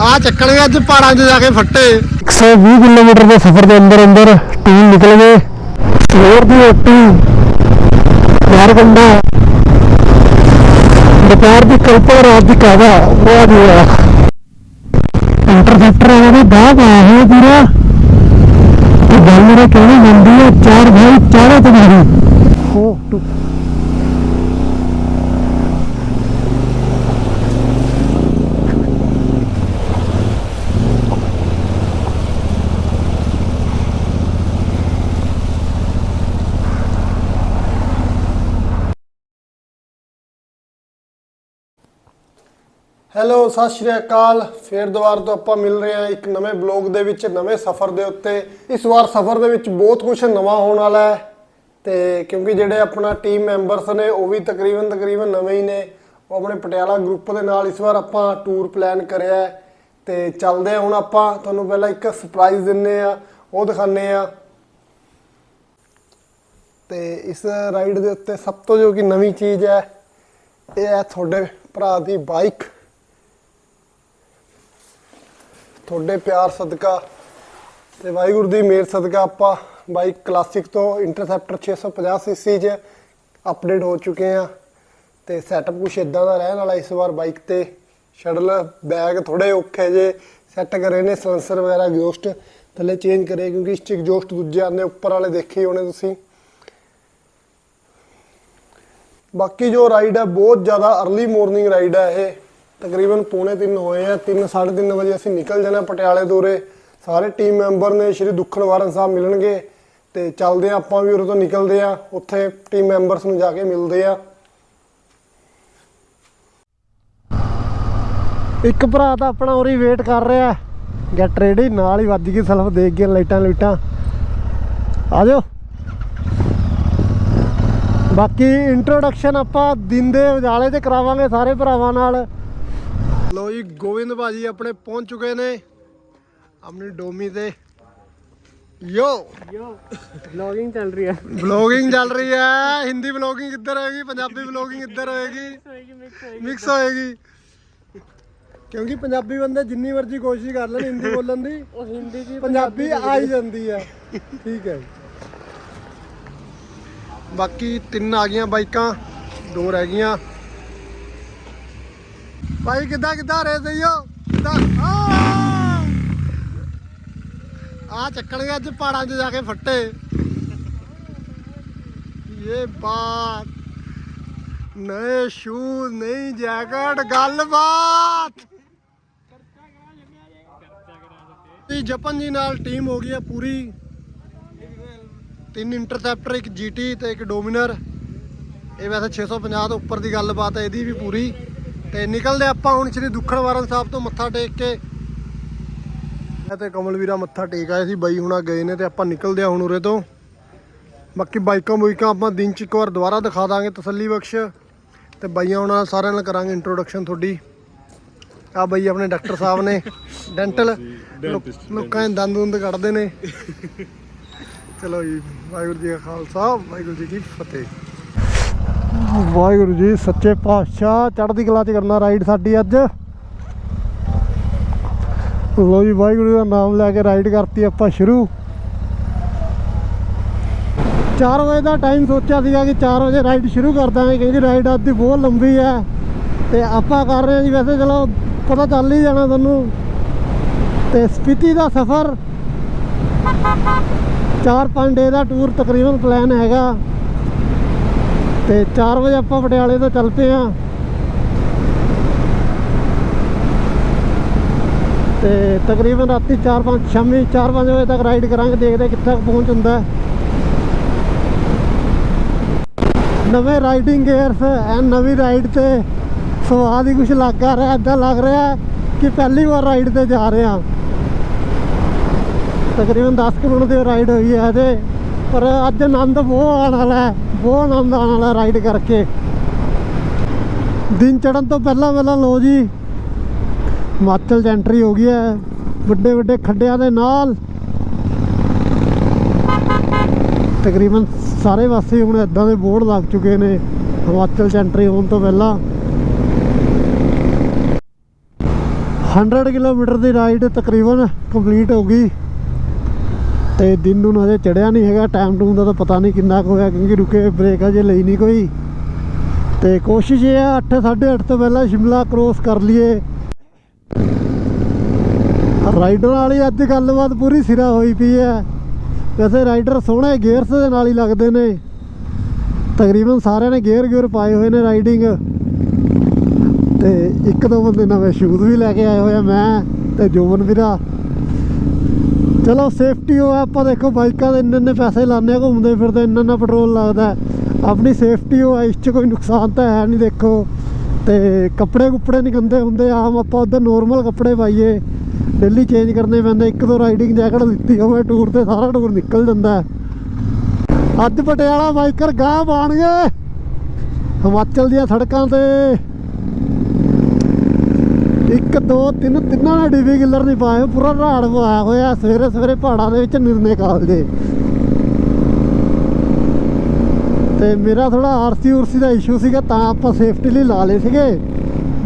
ਆ ਚੱਕਣਗੇ ਅੱਜ ਪਹਾੜਾਂ 'ਚ ਜਾ ਕੇ ਫੱਟੇ। 120 ਕਿਲੋਮੀਟਰ ਦੇ ਸਫ਼ਰ ਦੇ ਅੰਦਰ ਅੰਦਰ ਟੀਮ ਨਿਕਲ ਗਏ ਸਵੇਰ ਦੀ ਰੋਟੀ ਨਾਰਗੰਡਾ ਦੁਪਹਿਰ ਦੀ ਕਲਪਾ ਰਾਤ ਦੀ ਕਾਵਾ ਉਹ ਆ ਇੰਟਰਸੈਪਟਰ ਨੇ ਬਾਗ ਆਇਆ ਹੈ ਪੂਰਾ। ਤੇ ਗੱਲ ਮੇਰੇ ਕਹਿਣੀ ਮੰਦੀ ਹੈ ਚਾਰ ਭਾਈ ਚਾਰੇ ਤੁਹਾਡੀ ਹੋ ਟੂ ਹੈਲੋ ਸਤਿ ਸ਼੍ਰੀ ਅਕਾਲ। ਫੇਰ ਦੁਬਾਰਾ ਤੋਂ ਆਪਾਂ ਮਿਲ ਰਹੇ ਹਾਂ ਇੱਕ ਨਵੇਂ ਬਲੌਗ ਦੇ ਵਿੱਚ, ਨਵੇਂ ਸਫ਼ਰ ਦੇ ਉੱਤੇ। ਇਸ ਵਾਰ ਸਫ਼ਰ ਦੇ ਵਿੱਚ ਬਹੁਤ ਕੁਝ ਨਵਾਂ ਹੋਣ ਵਾਲਾ ਹੈ ਤੇ ਕਿਉਂਕਿ ਜਿਹੜੇ ਆਪਣਾ ਟੀਮ ਮੈਂਬਰਸ ਨੇ, ਉਹ ਵੀ ਤਕਰੀਬਨ ਤਕਰੀਬਨ ਨਵੇਂ ਹੀ ਨੇ। ਉਹ ਆਪਣੇ ਪਟਿਆਲਾ ਗਰੁੱਪ ਦੇ ਨਾਲ ਇਸ ਵਾਰ ਆਪਾਂ ਟੂਰ ਪਲਾਨ ਕਰਿਆ ਹੈ ਤੇ ਚੱਲਦੇ ਹਾਂ ਹੁਣ ਆਪਾਂ। ਤੁਹਾਨੂੰ ਪਹਿਲਾਂ ਇੱਕ ਸਰਪ੍ਰਾਈਜ਼ ਦਿੰਨੇ ਆ ਉਹ ਦਿਖਾਣੇ ਆ ਤੇ ਇਸ ਰਾਈਡ ਦੇ ਉੱਤੇ ਸਭ ਤੋਂ ਜੋ ਕਿ ਨਵੀਂ ਚੀਜ਼ ਹੈ, ਇਹ ਹੈ ਤੁਹਾਡੇ ਭਰਾ ਦੀ ਬਾਈਕ ਤੁਹਾਡੇ ਪਿਆਰ ਸਦਕਾ ਤੇ ਵਾਹਿਗੁਰੂ ਦੀ ਮਿਹਰ ਸਦਕਾ ਆਪਾਂ ਬਾਈਕ ਕਲਾਸਿਕ ਤੋਂ ਇੰਟਰਸੈਪਟਰ 650 ਸੀਸੀ 'ਚ ਅਪਡੇਟ ਹੋ ਚੁੱਕੇ ਆ ਤੇ ਸੈਟਅਪ ਕੁਛ ਇਦਾਂ ਦਾ ਰਹਿਣ ਵਾਲਾ ਇਸ ਵਾਰ ਬਾਈਕ ਤੇ ਸ਼ਟਲ ਬੈਗ ਥੋੜੇ ਔਖੇ ਜੇ ਸੈੱਟ ਕਰੇ ਨੇ ਸਲੈਂਸਰ ਵਗੈਰਾ ਐਗਜ਼ੌਸਟ ਥੱਲੇ ਚੇਂਜ ਕਰੇ ਕਿਉਂਕਿ ਇਸ 'ਚ ਐਗਜ਼ੌਸਟ ਦੂਜੇ ਆਉਂਦੇ ਉੱਪਰ ਵਾਲੇ ਦੇਖੇ ਹੋਣੇ ਤੁਸੀਂ। ਬਾਕੀ ਜੋ ਰਾਈਡ ਹੈ, ਬਹੁਤ ਜ਼ਿਆਦਾ अर्ਲੀ ਮਾਰਨਿੰਗ ਰਾਈਡ ਹੈ ਇਹ। ਤਕਰੀਬਨ ਪੌਣੇ 3 ਹੋਏ ਆ 3 3:30 ਵਜੇ ਅਸੀਂ ਨਿਕਲ ਜਾਣਾ ਪਟਿਆਲੇ ਦੂਰੇ। ਸਾਰੇ ਟੀਮ ਮੈਂਬਰ ਨੇ ਸ਼੍ਰੀ ਦੁੱਖਣ ਵਾਰਨ ਸਾਹਿਬ ਮਿਲਣਗੇ ਤੇ ਚੱਲਦੇ ਆ ਆਪਾਂ ਵੀ ਉਰੇ ਤੋਂ ਨਿਕਲਦੇ ਆ ਉੱਥੇ ਟੀਮ ਮੈਂਬਰਸ ਨੂੰ ਜਾ ਕੇ ਮਿਲਦੇ ਆ ਇੱਕ ਭਰਾ ਤਾਂ ਆਪਣਾ ਉਰੀ ਵੇਟ ਕਰ ਰਿਹਾ ਗੈਟ ਰੈਡੀ ਨਾਲ ਹੀ ਵੱਜ ਗਈ ਸਲਫ ਦੇਖ ਕੇ ਲਾਈਟਾਂ ਲੂਟਾਂ ਆ ਜਾਓ। ਬਾਕੀ ਇੰਟਰੋਡਕਸ਼ਨ ਆਪਾਂ ਦਿਨ ਦੇ ਉਜਾਲੇ 'ਚ ਕਰਾਵਾਂਗੇ ਸਾਰੇ ਭਰਾਵਾਂ ਨਾਲ। ਲੋ ਜੀ ਗੋਬਿੰਦ ਭਾਜੀ ਆਪਣੇ ਪਹੁੰਚ ਚੁੱਕੇ ਨੇ। ਆਪਣੀ ਡੋਮੀ ਤੇ। ਯੋ। ਯੋ ਵਲੌਗਿੰਗ ਚੱਲ ਰਹੀ ਹੈ ਵਲੋਗਿੰਗ ਚੱਲ ਰਹੀ ਹੈ ਹਿੰਦੀ ਵਲੋਗਿੰਗ ਇੱਧਰ ਹੋਏਗੀ ਪੰਜਾਬੀ ਵਲੋਗਿੰਗ ਇੱਧਰ ਹੋਏਗੀ? ਮਿਕਸ ਹੋਏਗੀ ਕਿਉਂਕਿ ਪੰਜਾਬੀ ਬੰਦੇ ਜਿੰਨੀ ਮਰਜ਼ੀ ਕੋਸ਼ਿਸ਼ ਕਰ ਲੈਣ ਹਿੰਦੀ ਬੋਲਣ ਦੀ ਉਹ ਹਿੰਦੀ ਦੀ ਪੰਜਾਬੀ ਆ ਹੀ ਜਾਂਦੀ ਹੈ ਠੀਕ ਹੈ। ਬਾਕੀ ਤਿੰਨ ਆ ਗਈਆਂ ਬਾਈਕਾਂ ਦੋ ਰਹਿ ਗਈਆਂ। ਭਾਈ ਕਿੱਦਾਂ ਕਿੱਦਾਂ ਰੇ ਦਈਓ ਕਿੱਦਾਂ ਆ ਚੱਕਣਗੇ ਅੱਜ ਪਹਾੜਾਂ 'ਚ ਜਾ ਕੇ ਫੱਟੇ। ਇਹ ਬਾਤ। ਨਏ ਸ਼ੂਜ਼ ਨਹੀਂ ਜੈਕਟ ਗੱਲਬਾਤ। ਜੀ ਜਪਨ ਜੀ ਨਾਲ ਟੀਮ ਹੋ ਗਈ ਹੈ ਪੂਰੀ। ਤਿੰਨ ਇੰਟਰਸੈਪਟਰ ਇੱਕ ਜੀਟੀ ਤੇ ਇੱਕ ਡੋਮਿਨਰ ਇਹ ਵੈਸੇ 650 ਤੋਂ ਉੱਪਰ ਦੀ ਗੱਲਬਾਤ ਹੈ, ਇਹਦੀ ਵੀ ਪੂਰੀ। ਤੇ ਨਿਕਲਦੇ ਆਪਾਂ ਹੁਣ ਸ਼੍ਰੀ ਦੁੱਖਣਵਾਰਨ ਸਾਹਿਬ ਤੋਂ ਮੱਥਾ ਟੇਕ ਕੇ। ਮੈਂ ਤੇ ਕਮਲਵੀਰਾ ਮੱਥਾ ਟੇਕ ਆਏ ਸੀ ਬਾਈ ਹੁਣਾ ਗਏ ਨੇ ਤੇ ਆਪਾਂ ਨਿਕਲਦੇ ਆ ਹੁਣ ਉਰੇ ਤੋਂ। ਬਾਕੀ ਬਾਈਕਾਂ ਬੁਈਕਾਂ ਆਪਾਂ ਦਿਨ ਚ ਇੱਕ ਵਾਰ ਦੁਬਾਰਾ ਦਿਖਾ ਦਾਂਗੇ ਤਸੱਲੀ ਬਖਸ਼। ਤੇ ਬਾਈਆਂ ਉਹਨਾਂ ਸਾਰਿਆਂ ਨਾਲ ਕਰਾਂਗੇ ਇੰਟਰੋਡਕਸ਼ਨ ਤੁਹਾਡੀ। ਆ ਬਾਈ ਆਪਣੇ ਡਾਕਟਰ ਸਾਹਿਬ ਨੇ ਡੈਂਟਲ। ਲੋਕਾਂ ਦੇ ਦੰਦ ਦੁੰਦ ਕੱਢਦੇ ਨੇ। ਚਲੋ ਜੀ ਵਾਹਿਗੁਰੂ ਜੀ ਕਾ ਖਾਲਸਾ ਵਾਹਿਗੁਰੂ ਜੀ ਕੀ ਫਤਿਹ। ਵਾਹਿਗੁਰੂ ਜੀ, ਸੱਚੇ ਪਾਤਸ਼ਾਹ, ਚੜ੍ਹਦੀ ਕਲਾ ਚ ਕਰਨਾ ਰਾਈਡ ਸਾਡੀ ਅੱਜ। ਲੋ ਜੀ, ਵਾਹਿਗੁਰੂ ਦਾ ਨਾਮ ਲੈ ਕੇ ਰਾਈਡ ਕਰਤੀ ਆਪਾਂ ਸ਼ੁਰੂ। 4 ਵਜੇ ਦਾ ਟਾਈਮ ਸੋਚਿਆ ਸੀਗਾ ਕਿ 4 ਵਜੇ ਰਾਈਡ ਸ਼ੁਰੂ ਕਰ ਦਾਂਗੇ, ਕਿਉਂਕਿ ਰਾਈਡ ਅੱਜ ਦੀ ਬਹੁਤ ਲੰਬੀ ਹੈ। ਤੇ ਆਪਾਂ ਕਰ ਰਹੇ ਹਾਂ ਜੀ, ਵੈਸੇ ਚਲੋ ਪਤਾ ਚੱਲ ਹੀ ਜਾਣਾ ਤੁਹਾਨੂੰ। ਤੇ ਸਪੀਤੀ ਦਾ ਸਫ਼ਰ 4-5 ਡੇ ਦਾ ਟੂਰ ਤਕਰੀਬਨ ਪਲਾਨ ਹੈਗਾ। ਤੇ 4 ਵਜੇ ਆਪਾਂ ਪਟਿਆਲੇ ਤੋਂ ਚੱਲ ਪਏ ਆ ਤੇ ਤਕਰੀਬਨ ਰਾਤੀ 4-5 ਸ਼ਾਮੀ 4-5 ਵਜੇ ਤੱਕ ਰਾਈਡ ਕਰਾਂਗੇ, ਦੇਖਦੇ ਕਿੱਥੇ ਪਹੁੰਚ ਹੁੰਦਾ ਨਵੇਂ ਰਾਈਡਿੰਗ ਗੇਅਰਸ ਐ ਨਵੀਂ ਰਾਈਡ ਤੇ ਸਵਾਦ ਹੀ ਕੁਝ ਲੱਗ ਆ ਰਿਹਾ, ਏਦਾਂ ਲੱਗ ਰਿਹਾ ਕਿ ਪਹਿਲੀ ਵਾਰ ਰਾਈਡ ਤੇ ਜਾ ਰਹੇ ਆ ਤਕਰੀਬਨ 10 ਕਿਲੋਮੀਟਰ ਦੀ ਰਾਈਡ ਹੋਈ ਹੈ ਇਹਦੇ ਪਰ ਅੱਜ ਆਨੰਦ ਬਹੁਤ ਆਉਣ ਵਾਲਾ ਹੈ। ਬਹੁਤ ਆਨੰਦ ਆਉਣ ਵਾਲਾ ਰਾਈਡ ਕਰਕੇ। ਦਿਨ ਚੜਨ ਤੋਂ ਪਹਿਲਾਂ ਪਹਿਲਾਂ ਲੋ ਜੀ, ਹਿਮਾਚਲ 'ਚ ਐਂਟਰੀ ਹੋ ਗਈ ਹੈ। ਵੱਡੇ ਵੱਡੇ ਖੱਡਿਆਂ ਦੇ ਨਾਲ। ਤਕਰੀਬਨ ਸਾਰੇ ਪਾਸੇ ਹੁਣ ਇਦਾਂ ਦੇ ਬੋਰਡ ਲੱਗ ਚੁੱਕੇ ਨੇ, ਹਿਮਾਚਲ 'ਚ ਐਂਟਰੀ ਹੋਣ ਤੋਂ ਪਹਿਲਾਂ। 100 ਕਿਲੋਮੀਟਰ ਦੀ ਰਾਈਡ ਤਕਰੀਬਨ ਕੰਪਲੀਟ ਹੋ ਗਈ। ਤੇ ਦਿਨ ਨੂੰ ਅਜੇ ਚੜਿਆ ਨਹੀਂ ਹੈਗਾ ਟਾਈਮ ਟੂਮ ਦਾ ਤਾਂ ਪਤਾ ਨਹੀਂ ਕਿੰਨਾ ਕੁ ਹੋਇਆ, ਕਿਉਂਕਿ ਰੁਕੇ ਬ੍ਰੇਕ ਹਜੇ ਲਈ ਨਹੀਂ ਕੋਈ। ਤੇ ਕੋਸ਼ਿਸ਼ ਇਹ ਹੈ 8 8:30 ਤੋਂ ਪਹਿਲਾਂ ਸ਼ਿਮਲਾ ਕ੍ਰੋਸ ਕਰ ਲਈਏ। ਰਾਈਡਰ ਵਾਲੀ ਅੱਜ ਗੱਲਬਾਤ ਪੂਰੀ ਸਿਰਾ ਹੋਈ ਪਈ ਹੈ। ਵੈਸੇ ਰਾਈਡਰ ਸੋਹਣੇ ਗੇਅਰਸ ਦੇ ਨਾਲ ਹੀ ਲੱਗਦੇ ਨੇ। ਤਕਰੀਬਨ ਸਾਰਿਆਂ ਨੇ ਗੇਅਰ ਗੇਅਰ ਪਾਏ ਹੋਏ ਨੇ ਰਾਈਡਿੰਗ ਤੇ ਇੱਕ ਦੋ ਬੰਦੇ ਨਵੇਂ ਸ਼ੂਜ਼ ਵੀ ਲੈ ਕੇ ਆਏ ਹੋਏ ਆ, ਮੈਂ ਤੇ ਜੋਵਨ ਵੀਰਾ। ਚਲੋ ਸੇਫਟੀ ਹੋ ਆਪਾਂ ਦੇਖੋ ਬਾਈਕਾਂ ਦੇ ਇੰਨੇ ਇੰਨੇ ਪੈਸੇ ਲਾਉਂਦੇ ਆ, ਘੁੰਮਦੇ ਫਿਰਦੇ, ਇੰਨਾ ਇੰਨਾ ਪੈਟਰੋਲ ਲੱਗਦਾ ਆਪਣੀ ਸੇਫਟੀ ਹੋ ਇਸ 'ਚ ਕੋਈ ਨੁਕਸਾਨ ਤਾਂ ਹੈ ਨਹੀਂ, ਦੇਖੋ। ਤੇ ਕੱਪੜੇ ਕੁੱਪੜੇ ਨਹੀਂ ਗੰਦੇ ਹੁੰਦੇ, ਆਮ ਆਪਾਂ ਉਧਰ ਨੋਰਮਲ ਕੱਪੜੇ ਪਾਈਏ। ਡੇਲੀ ਚੇਂਜ ਕਰਨੇ ਪੈਂਦੇ, ਇੱਕ ਦੋ ਰਾਈਡਿੰਗ ਜੈਕਟ ਦਿੱਤੀ ਹੋਵੇ ਟੂਰ ਤੇ ਸਾਰਾ ਟੂਰ ਨਿਕਲ ਜਾਂਦਾ ਅੱਜ ਪਟਿਆਲਾ ਬਾਈਕਰ ਗਾਹ ਪਾਣਗੇ ਹਿਮਾਚਲ ਦੀਆਂ ਸੜਕਾਂ ਤੇ। ਇੱਕ, ਦੋ, ਤਿੰਨ, ਤਿੰਨਾਂ ਨੇ ਡੀਵੀ ਕਿਲਰ ਨਹੀਂ ਪਾਏ ਪੂਰਾ ਰਾੜ ਪਾਇਆ ਹੋਇਆ, ਸਵੇਰੇ ਸਵੇਰੇ ਪਹਾੜਾਂ ਦੇ ਵਿੱਚ ਨਿਰਨੇ ਕਾਲਜੇ ਤੇ ਮੇਰਾ ਥੋੜਾ ਆਰਸੀ ਉਰਸੀ ਦਾ ਇਸ਼ੂ ਸੀਗਾ, ਤਾਂ ਆਪਾਂ ਸੇਫਟੀ ਲਈ ਲਾ ਲਏ ਸੀਗੇ।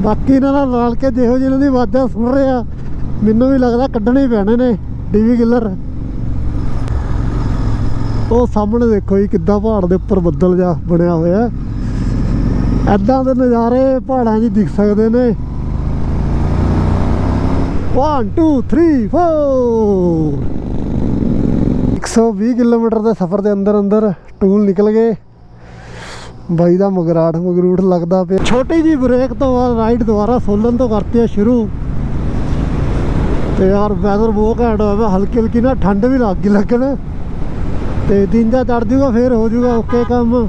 ਬਾਕੀ ਇਹਨਾਂ ਨਾਲ ਰਲ ਕੇ ਜਿਹੋ ਜਿਹੀ ਇਹਨਾਂ ਦੀ ਆਵਾਜ਼ਾਂ ਸੁਣ ਰਹੇ ਆ, ਮੈਨੂੰ ਵੀ ਲੱਗਦਾ ਕੱਢਣੇ ਪੈਣੇ ਨੇ ਡੀਵੀ ਕਿਲਰ। ਉਹ ਸਾਹਮਣੇ ਦੇਖੋ ਜੀ, ਕਿੱਦਾਂ ਪਹਾੜ ਦੇ ਉੱਪਰ ਬੱਦਲ ਜਾ ਬਣਿਆ ਹੋਇਆ। ਐਦਾਂ ਦੇ ਨਜ਼ਾਰੇ ਪਹਾੜਾਂ 'ਚ ਦਿਖ ਸਕਦੇ ਨੇ। 1 2 3 4 120 ਕਿਲੋਮੀਟਰ ਦੇ ਸਫ਼ਰ ਦੇ ਅੰਦਰ ਅੰਦਰ ਟੂਲ ਨਿਕਲ ਗਏ। ਬਾਈ ਦਾ ਮਗਰਾਟ ਮਗਰੂਟ ਲੱਗਦਾ ਪਿਆ। ਛੋਟੀ ਜੀ ਬ੍ਰੇਕ ਤੋਂ ਬਾਅਦ ਰਾਈਡ ਦੁਬਾਰਾ ਸੋਲਨ ਤੋਂ ਕਰਤੀ ਆ ਸ਼ੁਰੂ। ਤੇ ਯਾਰ ਵੈਦਰ ਬਹੁਤ ਘੈਂਟ ਹੋਇਆ ਹਲਕੀ ਹਲਕੀ ਨਾ ਠੰਡ ਵੀ ਲੱਗ ਗਈ ਲੱਗਣ। ਤੇ ਦਿਨ ਜਾ ਚੜ ਜੂਗਾ, ਫੇਰ ਹੋ ਜੂਗਾ ਓਕੇ ਕੰਮ।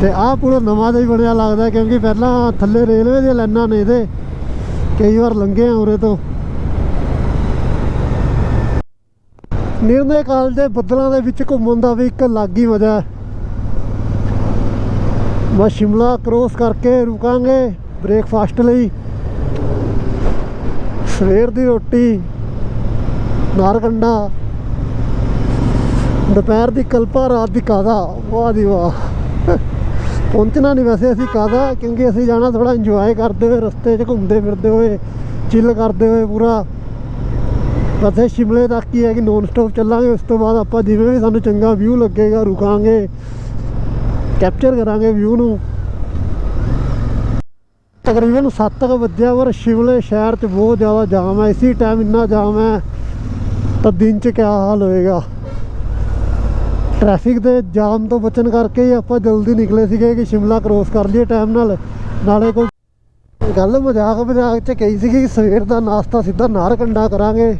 ਤੇ ਆਹ ਪੂਰਾ ਨਵਾਂ ਜਿਹਾ ਹੀ ਬਣਿਆ ਲੱਗਦਾ, ਕਿਉਂਕਿ ਪਹਿਲਾਂ ਥੱਲੇ ਰੇਲਵੇ ਦੀਆਂ ਲਾਈਨਾਂ ਨੇ ਇਹਦੇ। ਕਈ ਵਾਰ ਲੰਘੇ ਆ ਉਰੇ ਤੋਂ। ਨਿਰਣੇ ਕਾਲ ਦੇ ਬੱਦਲਾਂ ਦੇ ਵਿੱਚ ਘੁੰਮਣ ਦਾ ਵੀ ਇੱਕ ਅਲੱਗ ਹੀ ਮਜ਼ਾ ਹੈ। ਮੈਂ ਸ਼ਿਮਲਾ ਕ੍ਰੋਸ ਕਰਕੇ ਰੁਕਾਂਗੇ ਬ੍ਰੇਕਫਾਸਟ ਲਈ। ਸਵੇਰ ਦੀ ਰੋਟੀ, ਨਾਰਕੰਡਾ, ਦੁਪਹਿਰ ਦੀ ਕਲਪਾ, ਰਾਤ ਦੀ ਕਾਦਾ ਵਾਹ ਦੀ ਵਾਹ। ਪਹੁੰਚਣਾ ਨਹੀਂ ਵੈਸੇ ਅਸੀਂ ਕਾਦਾ ਕਿਉਂਕਿ ਅਸੀਂ ਜਾਣਾ ਥੋੜਾ ਇੰਜੋਏ ਕਰਦੇ ਹੋਏ, ਰਸਤੇ 'ਚ ਘੁੰਮਦੇ ਫਿਰਦੇ ਹੋਏ ਚਿੱਲ ਕਰਦੇ ਹੋਏ ਪੂਰਾ। ਵੈਸੇ ਸ਼ਿਮਲੇ ਤੱਕ ਹੀ ਹੈ ਕਿ ਨੋਨ ਸਟਾਪ ਚੱਲਾਂਗੇ, ਉਸ ਤੋਂ ਬਾਅਦ ਆਪਾਂ ਜਿਵੇਂ ਵੀ ਸਾਨੂੰ ਚੰਗਾ ਵਿਊ ਲੱਗੇਗਾ, ਰੁਕਾਂਗੇ ਕੈਪਚਰ ਕਰਾਂਗੇ ਵਿਊ ਨੂੰ। ਤਕਰੀਬਨ 7 ਵਜੇ ਪਰ ਸ਼ਿਮਲੇ ਸ਼ਹਿਰ 'ਚ ਬਹੁਤ ਜ਼ਿਆਦਾ ਜਾਮ ਹੈ, ਇਸੇ ਟਾਈਮ ਇੰਨਾ ਜਾਮ ਹੈ, ਤਾਂ ਦਿਨ 'ਚ ਕਿਆ ਹਾਲ ਹੋਏਗਾ। ਟ੍ਰੈਫਿਕ ਦੇ ਜਾਮ ਤੋਂ ਬਚਣ ਕਰਕੇ ਆਪਾਂ ਜਲਦੀ ਨਿਕਲੇ ਸੀਗੇ ਕਿ ਸ਼ਿਮਲਾ ਕ੍ਰੋਸ ਕਰ ਲਈਏ ਟਾਈਮ ਨਾਲ। ਨਾਲੇ ਕੋਈ ਗੱਲ ਮਜ਼ਾਕ ਮਜ਼ਾਕ 'ਚ ਕਹੀ ਸੀਗੀ ਕਿ ਸਵੇਰ ਦਾ ਨਾਸ਼ਤਾ ਸਿੱਧਾ ਨਾਰ ਕੰਡਾ ਕਰਾਂਗੇ।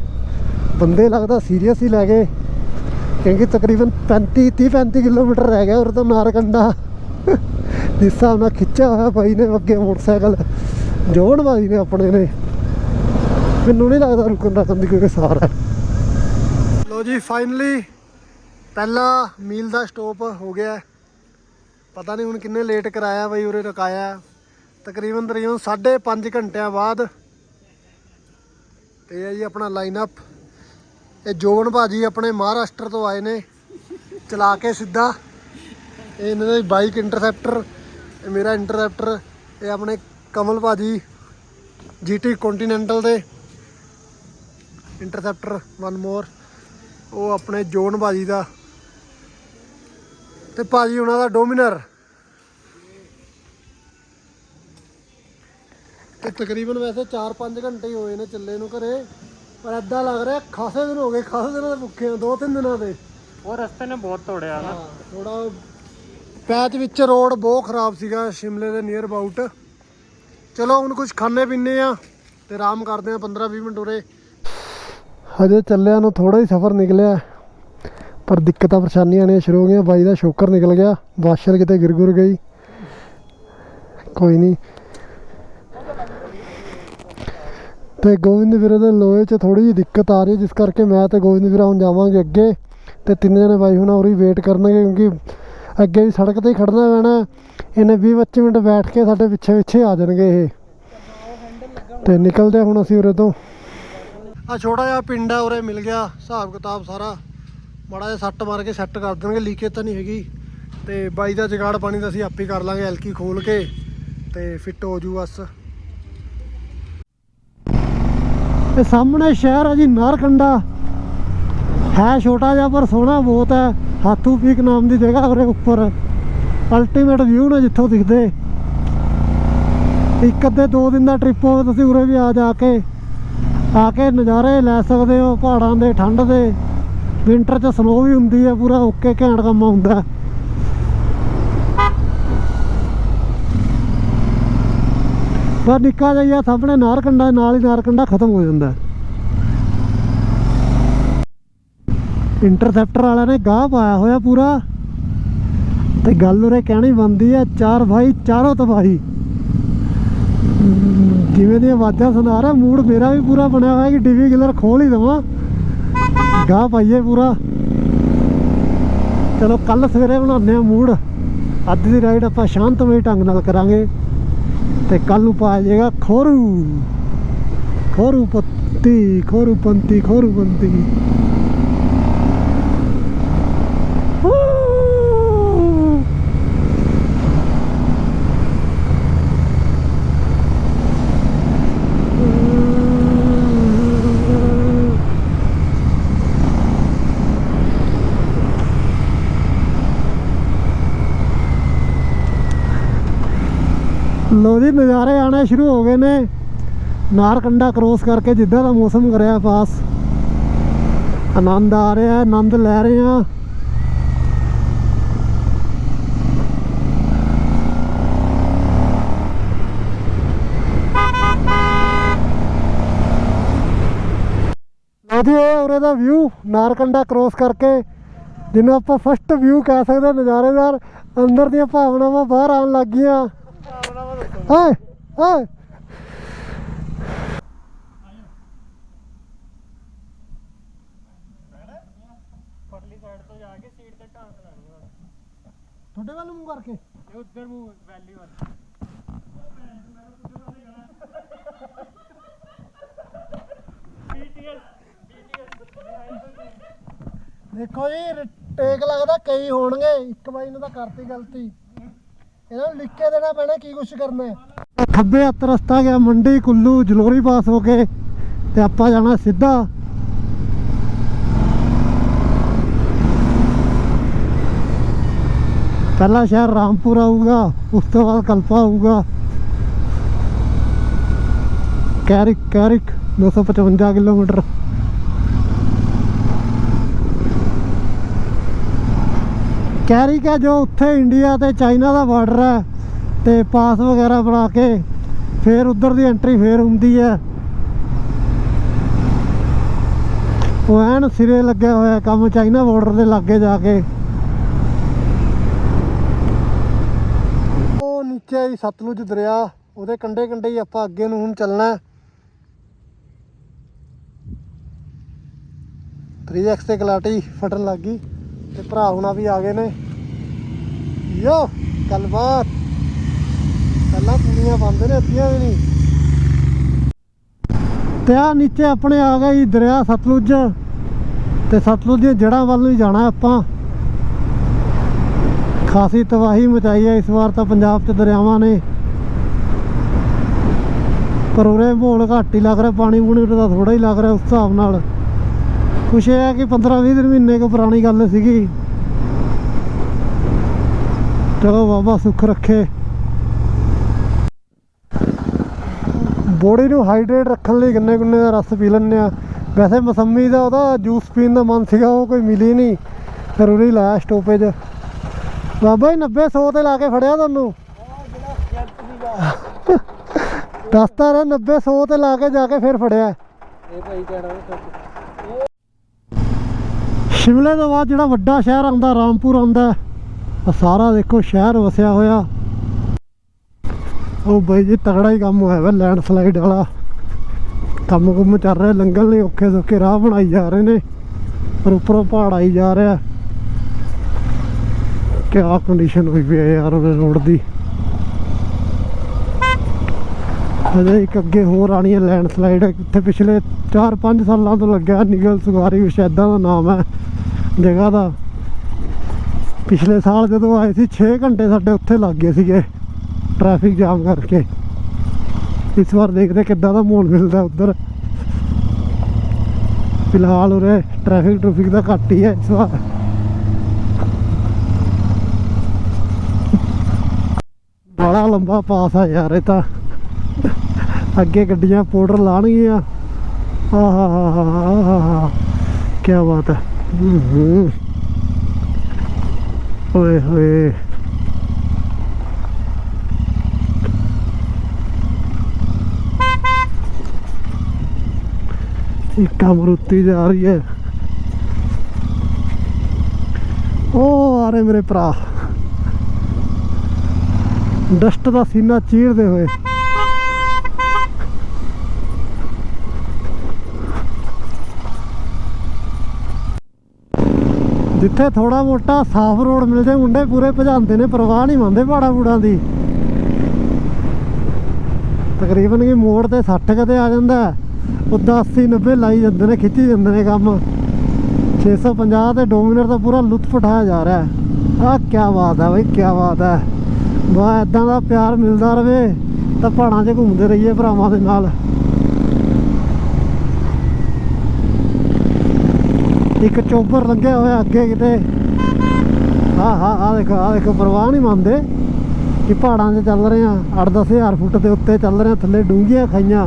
ਬੰਦੇ ਲੱਗਦਾ ਸੀਰੀਅਸ ਹੀ ਲੈ ਗਏ। ਕਿਉਂਕਿ ਤਕਰੀਬਨ 35 30 35 ਕਿਲੋਮੀਟਰ ਰਹਿ ਗਿਆ ਉਰ ਤੋਂ ਨਾਰਕੰਡਾ। ਜਿਸ ਹਿਸਾਬ ਨਾਲ ਖਿੱਚਿਆ ਹੋਇਆ ਬਾਈ ਨੇ ਅੱਗੇ ਮੋਟਰਸਾਈਕਲ ਜੋੜ ਬਾਈ ਨੇ ਆਪਣੇ ਨੇ। ਮੈਨੂੰ ਨਹੀਂ ਲੱਗਦਾ ਰੁਕਣ ਰੱਖਣ ਦੀ ਕੋਈ ਸਾਰ ਹੈ। ਲੋ ਜੀ ਫਾਈਨਲੀ ਪਹਿਲਾ ਮੀਲ ਦਾ ਸਟਾਪ ਹੋ ਗਿਆ। ਪਤਾ ਨਹੀਂ ਹੁਣ ਕਿੰਨੇ ਲੇਟ ਕਰਾਇਆ ਬਈ, ਉਰੇ ਰੁਕਾਇਆ। ਹੈ। ਤਕਰੀਬਨ ਤਕਰੀਬਨ 5.5 ਘੰਟਿਆਂ ਬਾਅਦ ਤੇ ਇਹ ਜੀ ਆਪਣਾ ਲਾਈਨਅਪ ਇਹ ਜੋਵਨ ਭਾਜੀ ਆਪਣੇ ਮਹਾਰਾਸ਼ਟਰ ਤੋਂ ਆਏ ਨੇ, ਚਲਾ ਕੇ ਸਿੱਧਾ। ਇਹ ਇਹਨਾਂ ਦਾ ਬਾਈਕ ਇੰਟਰਸੈਪਟਰ ਇਹ ਮੇਰਾ ਇੰਟਰਸੈਪਟਰ ਇਹ ਆਪਣੇ ਕਮਲ ਭਾਜੀ ਜੀਟੀ ਕੰਟੀਨੈਂਟਲ ਦੇ ਇੰਟਰਸੈਪਟਰ ਵਨ ਮੋਰ ਉਹ ਆਪਣੇ ਜੋਨ ਭਾਜੀ ਦਾ ਤੇ ਭਾਜੀ ਉਹਨਾਂ ਦਾ ਡੋਮਿਨਰ। ਤੇ ਤਕਰੀਬਨ ਵੈਸੇ 4-5 ਘੰਟੇ ਹੀ ਹੋਏ ਨੇ ਚੱਲੇ ਨੂੰ ਘਰੇ ਪਰ ਐਦਾਂ ਲੱਗ ਰਿਹਾ ਖਾਸੇ ਦਿਨ ਹੋ ਗਏ ਖਾਸੇ ਦਿਨਾਂ ਦੇ ਭੁੱਖੇ ਆ ਦੋ ਤਿੰਨ ਦਿਨਾਂ ਦੇ। ਉਹ ਰਸਤੇ ਨੇ ਬਹੁਤ ਤੋੜਿਆ ਨਾ। ਥੋੜਾ ਪੈਚ ਵਿੱਚ ਰੋਡ ਬਹੁਤ ਖਰਾਬ ਸੀਗਾ ਸ਼ਿਮਲੇ ਦੇ ਨੀਅਰ ਅਬਾਊਟ ਚਲੋ ਹੁਣ ਕੁਝ ਖਾਣੇ ਪੀਣੇ ਆ ਤੇ ਆਰਾਮ ਕਰਦੇ ਆ 15-20 ਮਿੰਟ ਉਰੇ। ਹਜੇ ਚੱਲਿਆ ਨੂੰ ਥੋੜਾ ਹੀ ਸਫ਼ਰ ਨਿਕਲਿਆ। ਪਰ ਦਿੱਕਤਾਂ ਪਰੇਸ਼ਾਨੀਆਂ ਨੇ ਸ਼ੁਰੂ ਹੋ ਗਈਆਂ ਬਾਈ ਦਾ ਸ਼ੋਕਰ ਨਿਕਲ ਗਿਆ ਵਾਸ਼ਰ ਕਿਤੇ ਗਿਰ ਗੁਰ ਗਈ। ਕੋਈ ਨਹੀਂ ਤੇ ਗੋਬਿੰਦ ਵੀਰੇ ਦੇ ਲੋਹੇ 'ਚ ਥੋੜੀ ਜਿਹੀ ਦਿੱਕਤ ਆ ਰਹੀ ਹੈ, ਜਿਸ ਕਰਕੇ ਮੈਂ ਤੇ ਗੋਬਿੰਦ ਵੀਰਾ ਹੁਣ ਜਾਵਾਂਗੇ ਅੱਗੇ। ਤੇ ਤਿੰਨ ਜਣੇ ਬਾਈ ਹੁਣ ਉਰੀ ਵੇਟ ਕਰਨਗੇ ਕਿਉਂਕਿ ਅੱਗੇ ਵੀ ਸੜਕ ਤੇ ਹੀ ਖੜਨਾ ਪੈਣਾ ਇਹਨੇ 20 25 ਮਿੰਟ ਬੈਠ ਕੇ ਸਾਡੇ ਪਿੱਛੇ ਪਿੱਛੇ ਆ ਜਾਣਗੇ ਇਹ। ਤੇ ਨਿਕਲਦੇ ਹੁਣ ਅਸੀਂ ਉਰੇ ਤੋਂ। ਆ ਛੋਟਾ ਜਿਹਾ ਪਿੰਡ ਆ ਉਰੇ ਮਿਲ ਗਿਆ ਹਿਸਾਬ ਕਿਤਾਬ ਸਾਰਾ। ਮਾੜਾ ਜਿਹਾ ਸੱਟ ਮਾਰ ਕੇ ਸੈੱਟ ਕਰ ਦੇਣਗੇ ਲੀਕੇਜ ਤਾਂ ਨਹੀਂ ਹੈਗੀ। ਤੇ ਬਾਈ ਦਾ ਜਗਾੜ ਪਾਣੀ ਦਾ ਅਸੀਂ ਆਪੇ ਕਰ ਲਾਂਗੇ ਐਲਕੀ ਖੋਲ ਕੇ, ਤੇ ਫਿੱਟ ਹੋ ਜੂ ਬਸ। ਇਹ ਸਾਹਮਣੇ ਸ਼ਹਿਰ ਹੈ ਜੀ ਨਾਰਕੰਡਾ ਹੈ ਛੋਟਾ ਜਿਹਾ, ਪਰ ਸੋਹਣਾ ਬਹੁਤ ਹੈ। ਹਾਥੂ ਪੀਕ ਨਾਮ ਦੀ ਜਗ੍ਹਾ ਉਹਦੇ ਉੱਪਰ। ਅਲਟੀਮੇਟ ਵਿਊ ਨੇ ਜਿੱਥੋਂ ਦਿਖਦੇ। ਇੱਕ ਅੱਧੇ ਦੋ ਦਿਨ ਦਾ ਟ੍ਰਿਪ ਹੋਵੇ, ਤੁਸੀਂ ਉਰੇ ਵੀ ਆ ਜਾ ਕੇ, ਆ ਕੇ ਨਜ਼ਾਰੇ ਲੈ ਸਕਦੇ ਹੋ, ਪਹਾੜਾਂ ਦੇ, ਠੰਡ ਦੇ। ਵਿੰਟਰ 'ਚ ਸਨੋ ਵੀ ਹੁੰਦੀ ਹੈ ਪੂਰਾ ਓਕੇ ਘੈਂਟ ਕੰਮ ਹੁੰਦਾ। ਪਰ ਨਿੱਕਾ ਜਿਹਾ ਸਾਹਮਣੇ ਨਾਰਕੰਡਾ, ਨਾਲ ਹੀ ਨਾਰਕੰਡਾ ਖਤਮ ਹੋ ਜਾਂਦਾ। ਇੰਟਰਸੈਪਟਰ ਵਾਲਿਆਂ ਨੇ ਗਾਹ ਪਾਇਆ ਹੋਇਆ ਪੂਰਾ। ਤੇ ਗੱਲ ਉਰੇ ਕਹਿਣੀ ਬੰਦੀ ਹੈ ਚਾਰ ਭਾਈ, ਚਾਰੋਂ ਤਬਾਹੀ। ਜਿਵੇਂ ਦੀਆਂ ਆਵਾਜ਼ਾਂ ਸੁਣਾ ਰਿਹਾ, ਮੂਡ ਮੇਰਾ ਵੀ ਪੂਰਾ ਬਣਿਆ ਹੋਇਆ ਕਿ ਡਿਵੀ ਗਿਲਰ ਖੋਲ ਹੀ ਦਵਾਂ। ਗਾਹ ਪਾਈਏ ਪੂਰਾ। ਚਲੋ ਕੱਲ ਸਵੇਰੇ ਬਣਾਉਂਦੇ ਆ ਮੂਡ ਅੱਜ ਦੀ ਰਾਈਡ ਆਪਾਂ ਸ਼ਾਂਤਮਈ ਢੰਗ ਨਾਲ ਕਰਾਂਗੇ। ਤੇ ਕੱਲ ਨੂੰ ਪਾਇਆ ਜਾਏਗਾ ਖੋਰੂ। ਖੋਰੂ ਪੱਤੀ, ਖੋਰੂ ਪੰਤੀ ਖੋਰੂ ਪੰਤੀ ਲੋ ਜੀ ਨਜ਼ਾਰੇ ਆਣੇ ਸ਼ੁਰੂ ਹੋ ਗਏ ਨੇ। ਨਾਰਕੰਡਾ ਕ੍ਰੋਸ ਕਰਕੇ ਜਿੱਦਾਂ ਦਾ ਮੌਸਮ ਕਰਿਆ ਪਾਸ। ਆਨੰਦ ਆ ਰਿਹਾ ਆਨੰਦ ਲੈ ਰਹੇ ਆ ਲੋ ਜੀ ਉਰੇ ਦਾ ਵਿਊ ਨਾਰਕੰਡਾ ਕ੍ਰੋਸ ਕਰਕੇ, ਜਿਹਨੂੰ ਆਪਾਂ ਫਸਟ ਵਿਊ ਕਹਿ ਸਕਦੇ ਨਜ਼ਾਰੇਦਾਰ। ਅੰਦਰ ਦੀਆਂ ਭਾਵਨਾਵਾਂ ਬਾਹਰ ਆਉਣ ਲੱਗ ਤੁਹਾਡੇ ਵੱਲ ਮੂੰਹ ਕਰਕੇ। ਇਹ ਉੱਧਰ ਮੂੰਹ ਵੈਲੀ। ਵੱਲ BTS ਦੇਖੋ ਜੀ ਟੇਕ ਲੱਗਦਾ ਕਈ ਹੋਣਗੇ ਇੱਕ ਬਾਈ ਨੇ ਤਾਂ ਕਰਤੀ ਗਲਤੀ। ਇਹਨਾਂ ਨੂੰ ਲਿਖ ਕੇ ਦੇਣਾ ਪੈਣਾ ਕੀ ਕੁਛ ਕਰਨਾ ਹੈ। ਖੱਬੇ ਹੱਥ ਰਸਤਾ ਗਿਆ, ਮੰਡੀ, ਕੁੱਲੂ, ਜਲੋਰੀ ਪਾਸ ਹੋ ਕੇ ਤੇ ਆਪਾਂ ਜਾਣਾ ਸਿੱਧਾ। ਪਹਿਲਾ ਸ਼ਹਿਰ ਰਾਮਪੁਰ ਆਊਗਾ, ਉਸ ਤੋਂ ਬਾਅਦ ਕਲਪਾ ਆਊਗਾ। ਕੈਰਿਕ ਕੈਰਿਕ 255 ਕਿਲੋਮੀਟਰ। ਕੈਰਿਕ ਹੈ ਜੋ ਉੱਥੇ ਇੰਡੀਆ ਤੇ ਚਾਈਨਾ ਦਾ ਬਾਰਡਰ ਹੈ ਤੇ ਪਾਸ ਵਗੈਰਾ ਬਣਾ ਕੇ ਫਿਰ ਉੱਧਰ ਦੀ ਐਂਟਰੀ ਫੇਰ ਹੁੰਦੀ ਹੈ। ਉਹ ਐਨ ਸਿਰੇ ਲੱਗਿਆ ਹੋਇਆ ਕੰਮ ਚਾਈਨਾ ਬਾਰਡਰ ਦੇ ਲਾਗੇ ਜਾ ਕੇ। ਉਹ ਨੀਚੇ ਹੀ ਸਤਲੁਜ ਦਰਿਆ, ਉਹਦੇ ਕੰਢੇ ਕੰਢੇ ਹੀ ਆਪਾਂ ਅੱਗੇ ਨੂੰ ਹੁਣ ਚੱਲਣਾ ਹੈ। 3x ਤੇ ਕਲਾਟੀ ਫਟਣ ਲੱਗ ਗਈ। ਤੇ ਭਰਾ ਹੁਣਾ ਵੀ ਆ ਗਏ ਨੇ। ਯੋ, ਗੱਲਬਾਤ। ਪਹਿਲਾਂ ਪੂਰੀਆਂ ਬੰਦ ਨੇ ਅੱਧੀਆਂ ਵੀ ਨਹੀਂ। ਤੇ ਆ ਨੀਚੇ ਆਪਣੇ ਆ ਗਏ ਦਰਿਆ ਸਤਲੁਜ। ਤੇ ਸਤਲੁਜ ਦੀਆਂ ਜੜ੍ਹਾਂ ਵੱਲ ਨੂੰ ਜਾਣਾ ਆਪਾਂ। ਖਾਸੀ ਤਬਾਹੀ ਮਚਾਈ ਹੈ ਇਸ ਵਾਰ ਤਾਂ ਪੰਜਾਬ 'ਚ ਦਰਿਆਵਾਂ ਨੇ। ਪਰ ਉਰੇ ਮਾਹੌਲ ਘੱਟ ਹੀ ਲੱਗ ਰਿਹਾ, ਪਾਣੀ ਪੂਣੀ ਦਾ ਥੋੜਾ ਹੀ ਲੱਗ ਰਿਹਾ ਉਸ ਹਿਸਾਬ ਨਾਲ। ਕੁਛ ਇਹ ਹੈ ਕਿ 15 20 ਦਿਨ ਮਹੀਨੇ ਕੁ ਪੁਰਾਣੀ ਗੱਲ ਸੀਗੀ। ਚਲੋ ਬਾਬਾ ਸੁੱਖ ਰੱਖੇ। ਬੋਡੀ ਨੂੰ ਹਾਈਡਰੇਟ ਰੱਖਣ ਲਈ ਗੰਨੇ ਗੁੰਨੇ ਦਾ ਰਸ ਪੀ ਲੈਂਦੇ ਆ ਵੈਸੇ ਮਸੰਮੀ ਦਾ ਉਹਦਾ ਜੂਸ ਪੀਣ ਦਾ ਮਨ ਸੀਗਾ, ਉਹ ਕੋਈ ਮਿਲੀ ਨਹੀਂ। ਫਿਰ ਉਰੇ ਲਾਇਆ ਸਟੋਪੇਜ ਬਾਬਾ ਜੀ 90 100 ਤੇ ਲਾ ਕੇ ਫੜਿਆ ਤੁਹਾਨੂੰ। ਦੱਸਦਾ ਰਿਹਾ 90 100 ਤੇ ਲਾ ਕੇ ਜਾ ਕੇ ਫਿਰ ਫੜਿਆ। ਇਹ ਭਾਈ ਕਿਹੜਾ ਸ਼ਿਮਲੇ ਤੋਂ ਬਾਅਦ ਜਿਹੜਾ ਵੱਡਾ ਸ਼ਹਿਰ ਆਉਂਦਾ, ਰਾਮਪੁਰ ਆਉਂਦਾ ਆ ਸਾਰਾ ਦੇਖੋ ਸ਼ਹਿਰ ਵਸਿਆ ਹੋਇਆ। ਉਹ ਬਾਈ ਜੀ ਤਗੜਾ ਹੀ ਕੰਮ ਹੋਇਆ ਵਾ ਲੈਂਡ ਸਲਾਈਡ ਵਾਲਾ। ਕੰਮ ਕੁੰਮ ਚੱਲ ਰਿਹਾ ਲੰਘਣ ਲਈ ਔਖੇ ਸੌਖੇ ਰਾਹ ਬਣਾਈ ਜਾ ਰਹੇ ਨੇ, ਪਰ ਉੱਪਰੋਂ ਪਹਾੜ ਆਈ ਜਾ ਰਿਹਾ। ਕਿਆ ਕੰਡੀਸ਼ਨ ਹੋਈ ਪਈ ਹੈ ਯਾਰ ਉਹਦੇ ਰੋਡ ਦੀ। ਅਜੇ ਇੱਕ ਅੱਗੇ ਹੋਰ ਆਣੀ ਹੈ ਲੈਂਡ ਸਲਾਈਡ ਇੱਥੇ ਪਿਛਲੇ 4-5 ਸਾਲਾਂ ਤੋਂ ਲੱਗਿਆ ਨਿਗਲ ਸੁਗਾਰੀ ਕੁਛ ਦਾ ਨਾਮ ਹੈ। ਜਗ੍ਹਾ ਦਾ। ਪਿਛਲੇ ਸਾਲ ਜਦੋਂ ਆਏ ਸੀ 6 ਘੰਟੇ ਸਾਡੇ ਉੱਥੇ ਲੱਗ ਗਏ ਸੀਗੇ ਟ੍ਰੈਫਿਕ ਜਾਮ ਕਰਕੇ। ਇਸ ਵਾਰ ਦੇਖਦੇ ਕਿੱਦਾਂ ਦਾ ਮਾਹੌਲ ਮਿਲਦਾ ਉੱਧਰ। ਫਿਲਹਾਲ ਉਰੇ ਟ੍ਰੈਫਿਕ ਟ੍ਰੈਫਿਕ ਦਾ ਘੱਟ ਹੀ ਹੈ ਇਸ ਵਾਰ। ਬੜਾ ਲੰਬਾ ਪਾਸ ਆ ਯਾਰ ਇਹ ਤਾਂ। ਅੱਗੇ ਗੱਡੀਆਂ ਪਾਊਡਰ ਲਾਣਗੀਆਂ ਆਹਾ ਹਾ ਹਾ ਹਾ ਕੀ ਬਾਤ ਹੈ। ਓਏ ਹੋਏ। ਇੱਕ ਅਮਰੂਤੀ ਜਾ ਰਹੀ ਹੈ। ਉਹ ਆ ਰਹੇ ਮੇਰੇ ਭਰਾ। ਡਸਟ ਦਾ ਸੀਨਾ ਚੀਰਦੇ ਹੋਏ। ਜਿੱਥੇ ਥੋੜਾ ਮੋਟਾ ਸਾਫ਼ ਰੋਡ ਮਿਲ ਜਾਏ ਮੁੰਡੇ ਪੂਰੇ ਭਜਾਉਂਦੇ ਨੇ, ਪਰਵਾਹ ਨਹੀਂ ਮੰਨਦੇ ਪਹਾੜਾਂ ਪੂੜਾਂ ਦੀ। ਤਕਰੀਬਨ ਕੀ ਮੋੜ ਤੇ 60 ਕਦੇ ਆ ਜਾਂਦਾ ਉਦਾਂ 80 90 ਲਾਈ ਜਾਂਦੇ ਨੇ, ਖਿੱਚੀ ਜਾਂਦੇ ਨੇ ਕੰਮ। 650 ਤੇ ਡੋਮੀਨਰ ਦਾ ਪੂਰਾ ਲੁਤਫ ਉਠਾਇਆ ਜਾ ਰਿਹਾ ਹੈ। ਆਹ ਕੀ ਬਾਤ ਹੈ ਬਈ ਕੀ ਬਾਤ ਹੈ। ਵਾਹ ਇਦਾਂ ਦਾ ਪਿਆਰ ਮਿਲਦਾ ਰਵੇ ਤਾਂ ਪਹਾੜਾਂ 'ਚ ਘੁੰਮਦੇ ਰਹੀਏ ਭਰਾਵਾਂ ਦੇ ਨਾਲ। ਇੱਕ ਚੋਬਰ ਲੱਗਿਆ ਹੋਇਆ ਅੱਗੇ ਕਿਤੇ। ਹਾਂ ਹਾਂ ਆ ਦੇਖੋ ਆ ਦੇਖੋ, ਪਰਵਾਹ ਨਹੀਂ ਮੰਨਦੇ ਕਿ ਪਹਾੜਾਂ 'ਚ ਚੱਲ ਰਹੇ ਆ 8-10000 ਫੁੱਟ ਦੇ ਉੱਤੇ ਚੱਲ ਰਹੇ ਆ ਥੱਲੇ ਡੂੰਘੀਆਂ ਖਾਈਆਂ।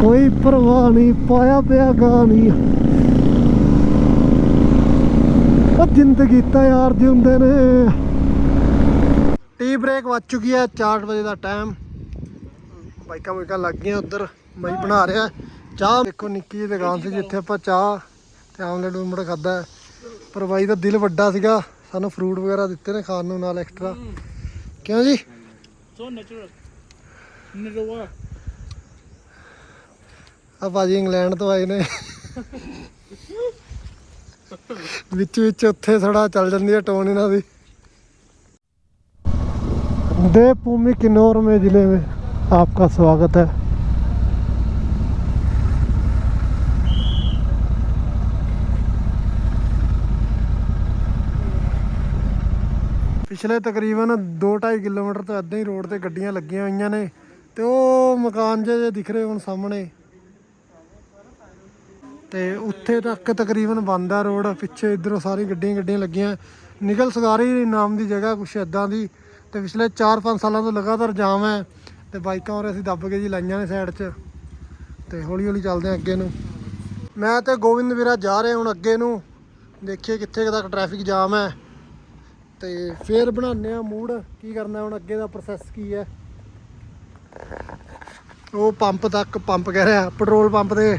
ਕੋਈ ਪਰਵਾਹ ਨਹੀਂ, ਪਾਇਆ ਪਿਆ ਗਾ ਉਹ ਜ਼ਿੰਦਗੀ ਤਾਂ ਯਾਰ ਜਿਉਂਦੇ ਨੇ। ਟੀ ਬ੍ਰੇਕ ਵੱਜ ਚੁੱਕੀ ਹੈ 4 ਵਜੇ ਦਾ ਟਾਈਮ ਬਾਈਕਾਂ ਬਾਈਕਾਂ ਲੱਗ ਗਈਆਂ ਉਧਰ ਮਈ ਬਣਾ ਰਿਹਾ। ਚਾਹ ਦੇਖੋ, ਨਿੱਕੀ ਜਿਹੀ ਦੁਕਾਨ ਸੀ ਜਿੱਥੇ ਆਪਾਂ ਚਾਹ ਤੇ ਆਮਲੇਟ ਉਮਲੇਟ ਖਾਦਾ ਪਰ ਬਾਈ ਦਾ ਦਿਲ ਵੱਡਾ ਸੀਗਾ ਸਾਨੂੰ ਫਰੂਟ ਵਗੈਰਾ ਦਿੱਤੇ ਨੇ ਖਾਣ ਨੂੰ ਨਾਲ ਐਕਸਟਰਾ ਕਿਉਂ ਜੀ ਸੋ ਨੈਚੁਰਲ ਨਿਰਵਾ ਆ ਭਾਜੀ ਇੰਗਲੈਂਡ ਤੋਂ ਆਏ ਨੇ ਵਿੱਚ ਵਿੱਚ ਉੱਥੇ ਥੋੜਾ ਚੱਲ ਜਾਂਦੀ ਹੈ ਟੋਨ ਇਹਨਾਂ ਦੀ देवभूमि किन्नौर में जिले में आपका स्वागत है ਪਿਛਲੇ ਤਕਰੀਬਨ 2.5 ਕਿਲੋਮੀਟਰ ਤੋਂ ਇਦਾਂ ਹੀ ਰੋਡ ਤੇ ਗੱਡੀਆਂ ਲੱਗੀਆਂ ਹੋਈਆਂ ਨੇ ਤੇ ਉਹ ਮਕਾਨ ਜਿਹੇ ਦਿਖ ਰਹੇ ਹੁਣ ਸਾਹਮਣੇ। ਤੇ ਉੱਥੇ ਤੱਕ ਤਕਰੀਬਨ ਬੰਦ ਆ ਰੋਡ, ਪਿੱਛੇ ਇਧਰੋਂ ਸਾਰੀ ਗੱਡੀਆਂ ਗੱਡੀਆਂ ਲੱਗੀਆਂ। ਨਿਗਲ ਸਗਾਰੀ ਨਾਮ ਦੀ ਜਗ੍ਹਾ ਕੁਛ ਇਦਾਂ ਦੀ ਤੇ ਪਿਛਲੇ 4-5 ਸਾਲਾਂ ਤੋਂ ਲਗਾਤਾਰ ਜਾਮ ਹੈ ਤੇ ਬਾਈਕਾਂ ਔਰ ਅਸੀਂ ਦੱਬ ਕੇ ਜੀ ਲਾਈਆਂ ਨੇ ਸਾਈਡ 'ਚ। ਤੇ ਹੌਲੀ ਹੌਲੀ ਚੱਲਦੇ ਹਾਂ ਅੱਗੇ ਨੂੰ। ਮੈਂ ਤੇ ਗੋਬਿੰਦ ਵੀਰਾ ਜਾ ਰਹੇ ਹੁਣ ਅੱਗੇ ਨੂੰ। ਦੇਖੀਏ ਕਿੱਥੇ ਤੱਕ ਟ੍ਰੈਫਿਕ ਜਾਮ ਹੈ। ਤੇ ਫੇਰ ਬਣਾਉਂਦੇ ਆ ਮੂਡ ਕੀ ਕਰਨਾ ਹੁਣ, ਅੱਗੇ ਦਾ ਪ੍ਰੋਸੈਸ ਕੀ ਹੈ? ਉਹ ਪੰਪ ਤੱਕ ਪੰਪ ਕਹਿ ਰਿਹਾ, ਪੈਟਰੋਲ ਪੰਪ ਦੇ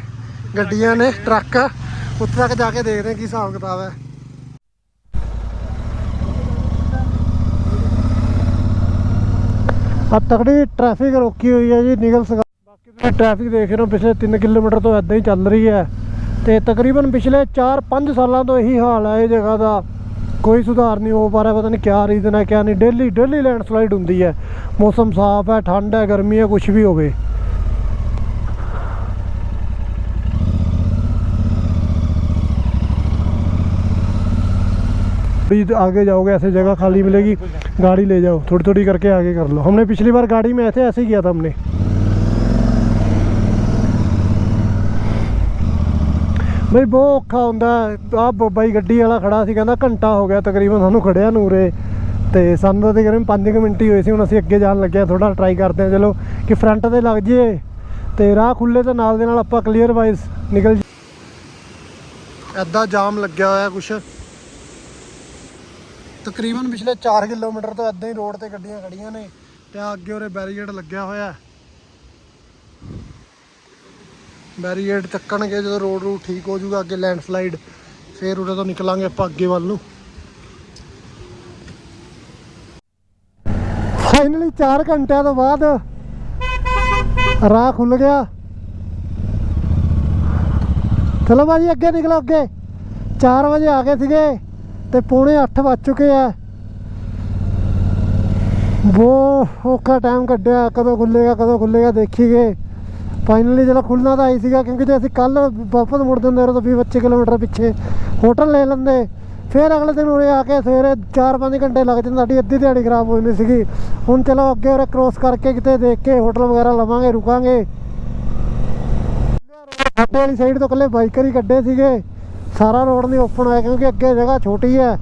ਗੱਡੀਆਂ ਨੇ, ਟਰੱਕ। ਉੱਥੇ ਤੱਕ ਜਾ ਕੇ ਦੇਖਦੇ ਕੀ ਹਿਸਾਬ ਕਿਤਾਬ ਹੈ। ਆ ਤਕੜੀ ਟ੍ਰੈਫਿਕ ਰੋਕੀ ਹੋਈ ਹੈ ਜੀ, ਨਿਗਲ ਸਗਾ ਬਾਕੀ ਤੁਸੀਂ ਟ੍ਰੈਫਿਕ ਦੇਖ ਰਹੇ ਹੋ, ਪਿਛਲੇ 3 ਕਿਲੋਮੀਟਰ ਤੋਂ ਇਦਾਂ ਹੀ ਚੱਲ ਰਹੀ ਹੈ। ਤੇ ਤਕਰੀਬਨ ਪਿਛਲੇ 4-5 ਸਾਲਾਂ ਤੋਂ ਇਹੀ ਹਾਲ ਹੈ ਇਹ ਜਗ੍ਹਾ ਦਾ। ਕੋਈ ਸੁਧਾਰ ਨਹੀਂ ਹੋ ਪਾ ਰਿਹਾ ਪਤਾ ਨਹੀਂ ਕਿਆ ਰੀਜ਼ਨ ਹੈ ਕਿਆ ਨਹੀਂ ਡੇਲੀ ਡੇਲੀ ਲੈਂਡਸਲਾਈਡ ਹੁੰਦੀ ਹੈ ਮੌਸਮ ਸਾਫ਼ ਹੈ ਠੰਡ ਹੈ ਗਰਮੀ ਹੈ ਕੁਝ ਵੀ ਹੋਵੇ भी आगे जाओगे ऐसे जगह खाली मिलेगी गाड़ी ले जाओ थोड़ी थोड़ी करके आगे कर लो हमने पिछली बार गाड़ी में ऐसे ऐसे ही किया था हमने ਬਈ ਬਹੁਤ ਔਖਾ ਹੁੰਦਾ। ਆ ਬਾਈ ਗੱਡੀ ਵਾਲਾ ਖੜਾ ਸੀ, ਕਹਿੰਦਾ ਘੰਟਾ ਹੋ ਗਿਆ ਤਕਰੀਬਨ ਸਾਨੂੰ ਖੜਿਆ ਨੂਰੇ। ਤੇ ਸਾਨੂੰ ਤਾਂ ਤਕਰੀਬਨ 5 ਮਿੰਟ ਹੀ ਹੋਏ ਸੀ, ਹੁਣ ਅਸੀਂ ਅੱਗੇ ਜਾਣ ਲੱਗੇ ਆ ਥੋੜਾ ਟਰਾਈ ਕਰਦੇ ਆ ਚਲੋ ਕਿ ਫਰੰਟ ਤੇ ਲੱਗ ਜੀਏ ਤੇ ਰਾਹ ਖੁੱਲੇ ਤੇ ਨਾਲ ਦੇ ਨਾਲ ਆਪਾਂ ਕਲੀਅਰ ਵਾਈਜ਼ ਨਿਕਲ ਜੀ। ਐਦਾਂ ਜਾਮ ਲੱਗਿਆ ਹੋਇਆ ਕੁਛ। ਤਕਰੀਬਨ ਪਿਛਲੇ 4 ਕਿਲੋਮੀਟਰ ਤੋਂ ਐਦਾਂ ਹੀ ਰੋਡ ਤੇ ਗੱਡੀਆਂ ਖੜੀਆਂ ਨੇ, ਤੇ ਅੱਗੇ ਉਰੇ ਬੈਰੀਅਰ ਲੱਗਿਆ ਹੋਇਆ। ਬੈਰੀਅਰ ਚੱਕਣਗੇ, ਜਦੋਂ ਰੋਡ ਰੂ ਠੀਕ ਹੋ ਜਾਊਗਾ, ਅੱਗੇ ਲੈਂਡਸਲਾਈਡ, ਫੇਰ ਉਰੇ ਤੋਂ ਨਿਕਲਾਂਗੇ ਆਪਾਂ ਅੱਗੇ ਵੱਲ ਨੂੰ। ਫਾਈਨਲੀ 4 ਘੰਟਿਆਂ ਤੋਂ ਬਾਅਦ ਰਾਹ ਖੁੱਲ ਗਿਆ। ਚਲੋ ਭਾਜੀ, ਅੱਗੇ ਨਿਕਲੋ ਅੱਗੇ। 4 ਵਜੇ ਆ ਗਏ ਸੀਗੇ ਤੇ ਪੌਣੇ 8 ਵੱਜ ਚੁੱਕੇ ਆ। ਬਹੁਤ ਔਖਾ ਟਾਈਮ ਕੱਢਿਆ, ਕਦੋਂ ਖੁੱਲੇਗਾ ਕਦੋਂ ਖੁੱਲੇਗਾ ਦੇਖੀਗੇ ਫਾਈਨਲੀ ਚਲੋ ਖੁੱਲਣਾ ਤਾਂ ਆਈ ਸੀਗਾ ਕਿਉਂਕਿ ਜੇ ਅਸੀਂ ਕੱਲ ਵਾਪਸ ਮੁੜਦੇ ਹੁੰਦੇ ਤਾਂ 20 25 ਕਿਲੋਮੀਟਰ ਪਿੱਛੇ ਹੋਟਲ ਲੈ ਲੈਂਦੇ। ਫਿਰ ਅਗਲੇ ਦਿਨ ਉਰੇ ਆ ਕੇ ਸਵੇਰੇ 4-5 ਘੰਟੇ ਲੱਗ ਜਾਂਦੇ, ਸਾਡੀ ਅੱਧੀ ਦਿਹਾੜੀ ਖਰਾਬ ਹੋ ਜਾਂਦੀ ਸੀਗੀ। ਹੁਣ ਚਲੋ ਅੱਗੇ ਉਰੇ ਕ੍ਰੋਸ ਕਰਕੇ ਕਿਤੇ ਦੇਖ ਕੇ ਹੋਟਲ ਵਗੈਰਾ ਲਵਾਂਗੇ, ਰੁਕਾਂਗੇ। ਸਾਡੇ ਵਾਲੀ ਸਾਈਡ ਤੋਂ ਇਕੱਲੇ ਬਾਈਕਰ ਹੀ ਕੱਢੇ ਸੀਗੇ। ਸਾਰਾ ਰੋਡ ਨਹੀਂ ਓਪਨ ਹੋਇਆ ਕਿਉਂਕਿ ਅੱਗੇ ਜਗ੍ਹਾ ਛੋਟੀ ਹੈ।